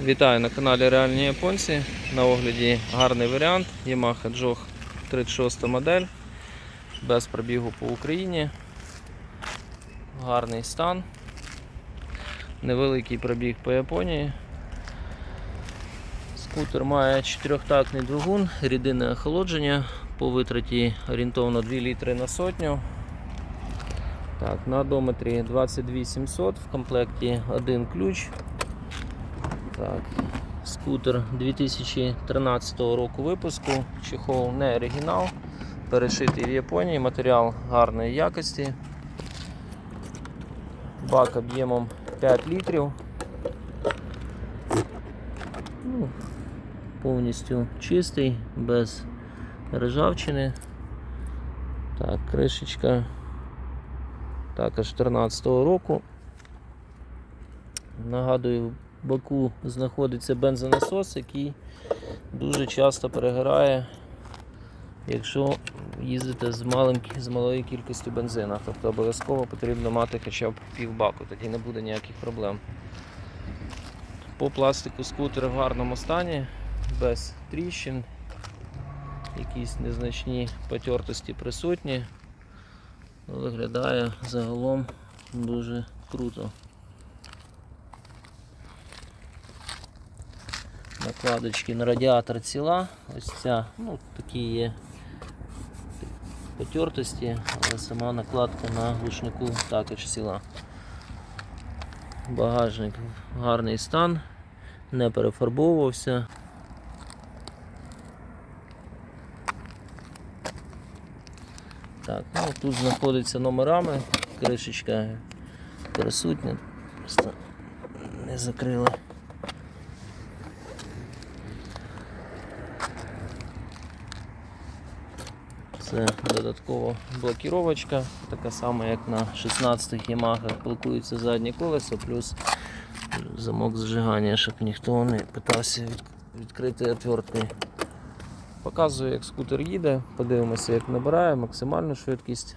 Вітаю на каналі Реальні Японці. На огляді гарний варіант Yamaha Jog 36 модель. Без пробігу по Україні. Гарний стан. Невеликий пробіг по Японії. Скутер має чотирьохтактний двигун, рідинне охолодження по витраті орієнтовно 2 літри на сотню. Так, на одометрі 22700, в комплекті один ключ. Так, скутер 2013 року випуску, чехол не оригінал, перешитий в Японії, матеріал гарної якості. Бак об'ємом 5 літрів. Ну, повністю чистий, без ржавчини. Так, кришечка також 14 року. Нагадую, в боку знаходиться бензонасос, який дуже часто перегорає, якщо їздите з, малим, з малою кількістю бензину. Тобто обов'язково потрібно мати хоча б півбаку, тоді не буде ніяких проблем. По пластику скутер в гарному стані, без тріщин, якісь незначні потертості присутні. Виглядає загалом дуже круто. Накладочки на радіатор ціла. Ось ця, ну, такі є потертості, але сама накладка на глушнику також ціла. Багажник в гарний стан, не перефарбовувався. Так, ну тут знаходиться номерами, кришечка присутня, просто не закрила. Це додаткова блокіровочка, така сама, як на 16-х Yamaha блокується заднє колесо, плюс замок зжигання, щоб ніхто не питався відкрити отвертки. Показую, як скутер їде, подивимося, як набирає максимальну швидкість.